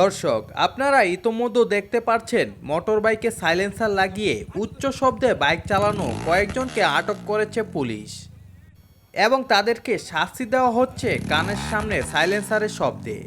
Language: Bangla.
দর্শক, আপনারা ইতোমধ্যে দেখতে পাচ্ছেন মোটর বাইকে সাইলেন্সার লাগিয়ে উচ্চ শব্দে বাইক চালানো কয়েকজনকে আটক করেছে পুলিশ। এবং তাদেরকে শাস্তি দেওয়া হচ্ছে কানের সামনে সাইলেন্সারের শব্দে।